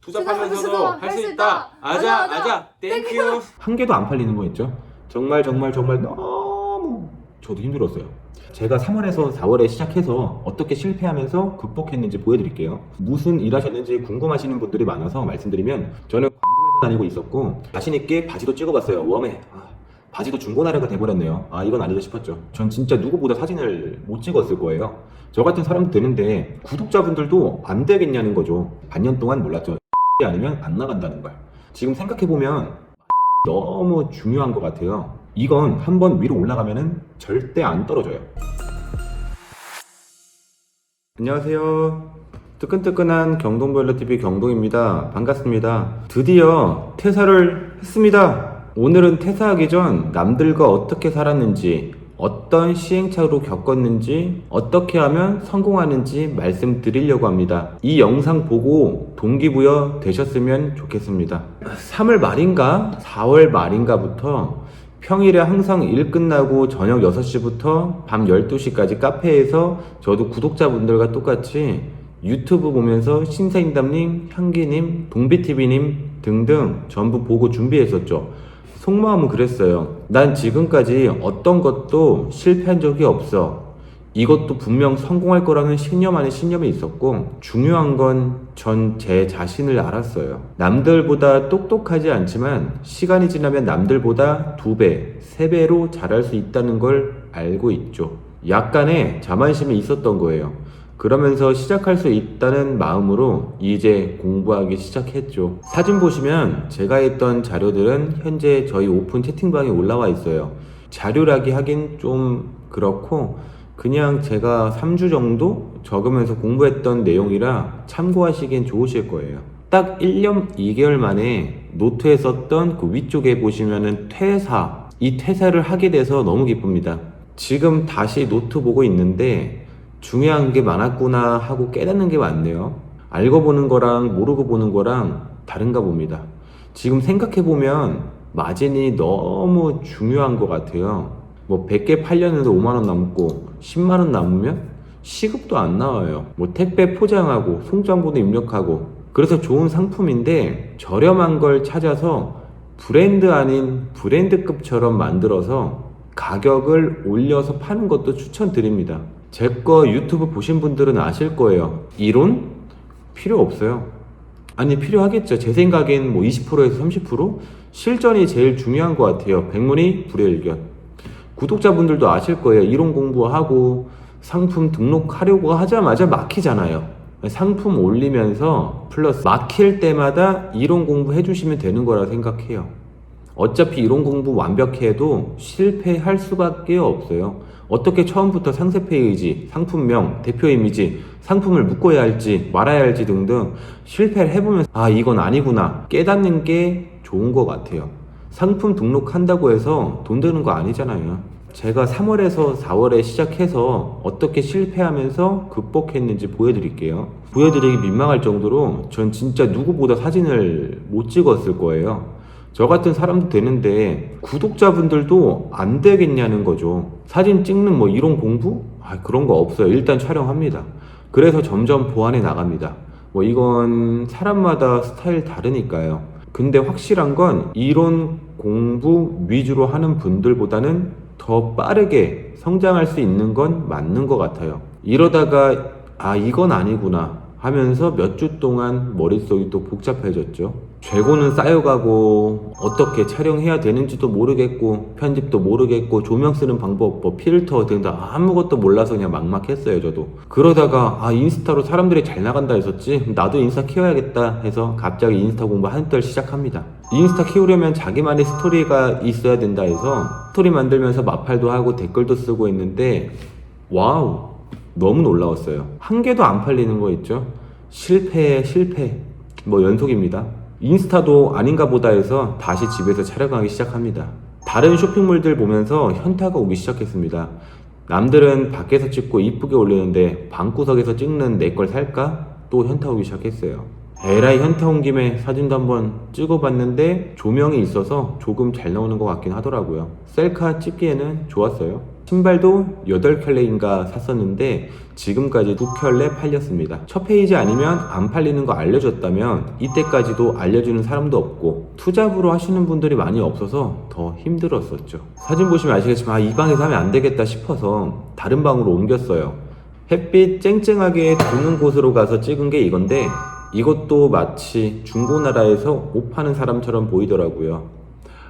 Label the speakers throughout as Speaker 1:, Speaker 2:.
Speaker 1: 투잡하면서도 할 수 있다. 아자 아자 땡큐. 한 개도 안 팔리는 거 있죠? 정말 정말 정말 너무 저도 힘들었어요. 제가 3월에서 4월에 시작해서 어떻게 실패하면서 극복했는지 보여드릴게요. 무슨 일 하셨는지 궁금하시는 분들이 많아서 말씀드리면 저는 광고회사 다니고 있었고 자신 있게 바지도 찍어봤어요. 웜에. 아, 바지도 중고나라가 돼버렸네요. 아 이건 아니다 싶었죠. 전 진짜 누구보다 사진을 못 찍었을 거예요. 저 같은 사람도 되는데 구독자분들도 안 되겠냐는 거죠. 반년 동안 몰랐죠. 아니면 안 나간다는 걸. 지금 생각해 보면 너무 중요한 것 같아요. 이건 한번 위로 올라가면은 절대 안 떨어져요. 안녕하세요. 뜨끈뜨끈한 경동별로TV 경동입니다. 반갑습니다. 드디어 퇴사를 했습니다. 오늘은 퇴사하기 전 남들과 어떻게 살았는지, 어떤 시행착오로 겪었는지, 어떻게 하면 성공하는지 말씀드리려고 합니다. 이 영상 보고 동기부여 되셨으면 좋겠습니다. 3월 말인가? 4월 말인가부터 평일에 항상 일 끝나고 저녁 6시부터 밤 12시까지 카페에서 저도 구독자분들과 똑같이 유튜브 보면서 신사임담님, 향기님, 동비TV님 등등 전부 보고 준비했었죠. 속마음은 그랬어요. 난 지금까지 어떤 것도 실패한 적이 없어. 이것도 분명 성공할 거라는 신념 안에 신념이 있었고 중요한 건 전 제 자신을 알았어요. 남들보다 똑똑하지 않지만 시간이 지나면 남들보다 두 배, 세 배로 잘할 수 있다는 걸 알고 있죠. 약간의 자만심이 있었던 거예요. 그러면서 시작할 수 있다는 마음으로 이제 공부하기 시작했죠. 사진 보시면 제가 했던 자료들은 현재 저희 오픈 채팅방에 올라와 있어요. 자료라기 하긴 좀 그렇고 그냥 제가 3주 정도 적으면서 공부했던 내용이라 참고하시기엔 좋으실 거예요. 딱 1년 2개월 만에 노트에 썼던 그 위쪽에 보시면은 퇴사, 이 퇴사를 하게 돼서 너무 기쁩니다. 지금 다시 노트 보고 있는데 중요한 게 많았구나 하고 깨닫는 게 많네요. 알고 보는 거랑 모르고 보는 거랑 다른가 봅니다. 지금 생각해 보면 마진이 너무 중요한 것 같아요. 뭐 100개 팔렸는데 5만원 남고 10만원 남으면 시급도 안 나와요. 뭐 택배 포장하고 송장번호 입력하고 그래서 좋은 상품인데 저렴한 걸 찾아서 브랜드 아닌 브랜드급처럼 만들어서 가격을 올려서 파는 것도 추천드립니다. 제 거 유튜브 보신 분들은 아실 거예요. 이론? 필요 없어요. 아니 필요하겠죠. 제 생각엔 뭐 20%에서 30% 실전이 제일 중요한 것 같아요. 백문이 불여일견. 구독자분들도 아실 거예요. 이론 공부하고 상품 등록하려고 하자마자 막히잖아요. 상품 올리면서 플러스 막힐 때마다 이론 공부 해 주시면 되는 거라 생각해요. 어차피 이론 공부 완벽히 해도 실패할 수밖에 없어요. 어떻게 처음부터 상세 페이지, 상품명, 대표 이미지, 상품을 묶어야 할지 말아야 할지 등등 실패를 해보면 아 이건 아니구나 깨닫는 게 좋은 것 같아요. 상품 등록한다고 해서 돈 드는 거 아니잖아요. 제가 3월에서 4월에 시작해서 어떻게 실패하면서 극복했는지 보여드릴게요. 보여드리기 민망할 정도로 전 진짜 누구보다 사진을 못 찍었을 거예요. 저 같은 사람도 되는데 구독자분들도 안 되겠냐는 거죠. 사진 찍는 뭐 이론 공부? 아, 그런 거 없어요. 일단 촬영합니다. 그래서 점점 보완해 나갑니다. 뭐 이건 사람마다 스타일 다르니까요. 근데 확실한 건 이론 공부 위주로 하는 분들보다는 더 빠르게 성장할 수 있는 건 맞는 것 같아요. 이러다가 아 이건 아니구나 하면서 몇 주 동안 머릿속이 또 복잡해졌죠. 재고는 쌓여가고 어떻게 촬영해야 되는지도 모르겠고 편집도 모르겠고 조명 쓰는 방법 뭐 필터 등등 아무것도 몰라서 그냥 막막했어요 저도. 그러다가 아 인스타로 사람들이 잘 나간다 했었지? 나도 인스타 키워야겠다 해서 갑자기 인스타 공부 한 달 시작합니다. 인스타 키우려면 자기만의 스토리가 있어야 된다 해서 스토리 만들면서 마팔도 하고 댓글도 쓰고 있는데 와우 너무 놀라웠어요. 한 개도 안 팔리는 거 있죠? 실패 실패. 뭐 연속입니다 인스타도 아닌가 보다 해서 다시 집에서 촬영하기 시작합니다. 다른 쇼핑몰들 보면서 현타가 오기 시작했습니다. 남들은 밖에서 찍고 이쁘게 올리는데 방구석에서 찍는 내 걸 살까? 또 현타 오기 시작했어요. 에라이 현타 온 김에 사진도 한번 찍어봤는데 조명이 있어서 조금 잘 나오는 것 같긴 하더라고요. 셀카 찍기에는 좋았어요. 신발도 8켤레인가 샀었는데 지금까지 2켤레 팔렸습니다. 첫 페이지 아니면 안 팔리는 거 알려줬다면 이때까지도 알려주는 사람도 없고 투잡으로 하시는 분들이 많이 없어서 더 힘들었었죠. 사진 보시면 아시겠지만 아, 이 방에서 하면 안 되겠다 싶어서 다른 방으로 옮겼어요. 햇빛 쨍쨍하게 드는 곳으로 가서 찍은 게 이건데 이것도 마치 중고나라에서 옷 파는 사람처럼 보이더라고요.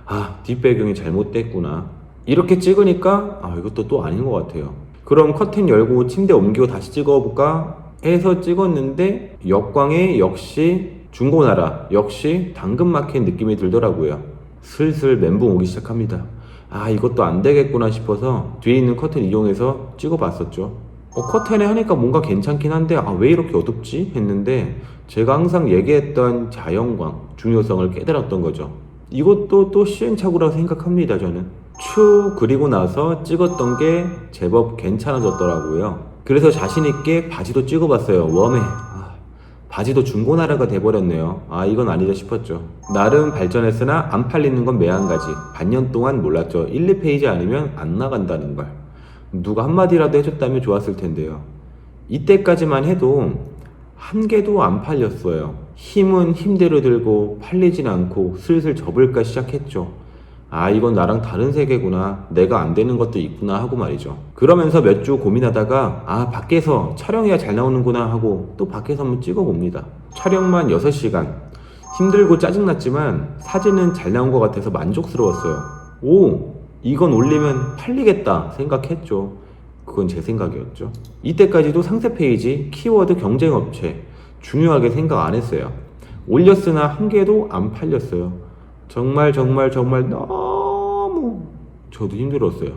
Speaker 1: 아, 뒷배경이 잘못됐구나. 이렇게 찍으니까 아, 이것도 또 아닌 것 같아요. 그럼 커튼 열고 침대 옮기고 다시 찍어볼까 해서 찍었는데 역광에 역시 중고나라, 역시 당근마켓 느낌이 들더라고요. 슬슬 멘붕 오기 시작합니다. 아, 이것도 안 되겠구나 싶어서 뒤에 있는 커튼 이용해서 찍어봤었죠. 어, 커튼에 하니까 뭔가 괜찮긴 한데, 아, 왜 이렇게 어둡지? 했는데, 제가 항상 얘기했던 자연광, 중요성을 깨달았던 거죠. 이것도 또 시행착오라고 생각합니다, 저는. 추 그리고 나서 찍었던 게 제법 괜찮아졌더라고요. 그래서 자신있게 바지도 찍어봤어요, 웜에. 아, 바지도 중고나라가 돼버렸네요. 아, 이건 아니죠 싶었죠. 나름 발전했으나 안 팔리는 건 매한가지. 반년 동안 몰랐죠. 1, 2페이지 아니면 안 나간다는 걸. 누가 한마디라도 해줬다면 좋았을 텐데요. 이때까지만 해도 한 개도 안 팔렸어요. 힘은 힘대로 들고 팔리진 않고 슬슬 접을까 시작했죠. 아, 이건 나랑 다른 세계구나. 내가 안 되는 것도 있구나 하고 말이죠. 그러면서 몇 주 고민하다가, 아, 밖에서 촬영해야 잘 나오는구나 하고 또 밖에서 한번 찍어봅니다. 촬영만 6시간. 힘들고 짜증났지만 사진은 잘 나온 것 같아서 만족스러웠어요. 오, 이건 올리면 팔리겠다 생각했죠. 그건 제 생각이었죠. 이때까지도 상세 페이지, 키워드 경쟁업체 중요하게 생각 안 했어요. 올렸으나 한 개도 안 팔렸어요. 정말 정말 정말 너무 저도 힘들었어요.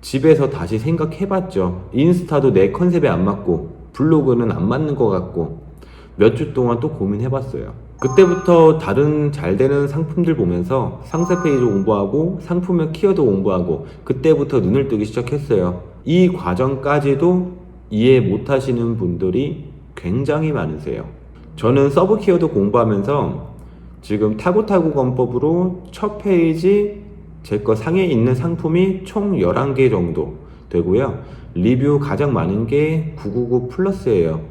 Speaker 1: 집에서 다시 생각해봤죠. 인스타도 내 컨셉에 안 맞고 블로그는 안 맞는 것 같고 몇 주 동안 또 고민해봤어요. 그때부터 다른 잘 되는 상품들 보면서 상세 페이지 공부하고 상품의 키워드 공부하고 그때부터 눈을 뜨기 시작했어요. 이 과정까지도 이해 못 하시는 분들이 굉장히 많으세요. 저는 서브 키워드 공부하면서 지금 타고타고 권법으로 첫 페이지 제 거 상에 있는 상품이 총 11개 정도 되고요. 리뷰 가장 많은 게 999 플러스예요.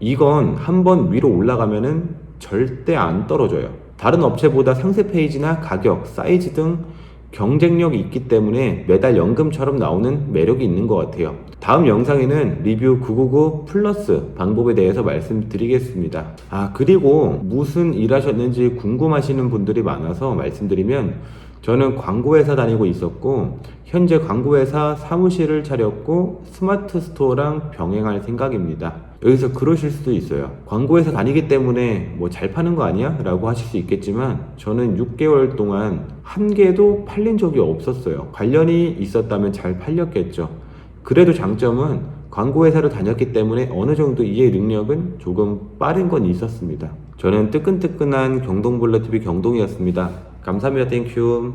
Speaker 1: 이건 한번 위로 올라가면은 절대 안 떨어져요. 다른 업체보다 상세 페이지나 가격, 사이즈 등 경쟁력이 있기 때문에 매달 연금처럼 나오는 매력이 있는 것 같아요. 다음 영상에는 리뷰 999 플러스 방법에 대해서 말씀드리겠습니다. 아, 그리고 무슨 일 하셨는지 궁금하시는 분들이 많아서 말씀드리면 저는 광고회사 다니고 있었고 현재 광고회사 사무실을 차렸고 스마트 스토어랑 병행할 생각입니다. 여기서 그러실 수도 있어요. 광고회사 다니기 때문에 뭐 잘 파는 거 아니야? 라고 하실 수 있겠지만 저는 6개월 동안 한 개도 팔린 적이 없었어요. 관련이 있었다면 잘 팔렸겠죠. 그래도 장점은 광고회사를 다녔기 때문에 어느 정도 이해 능력은 조금 빠른 건 있었습니다. 저는 뜨끈뜨끈한 경동블러TV 경동이었습니다. 감사합니다. 땡큐.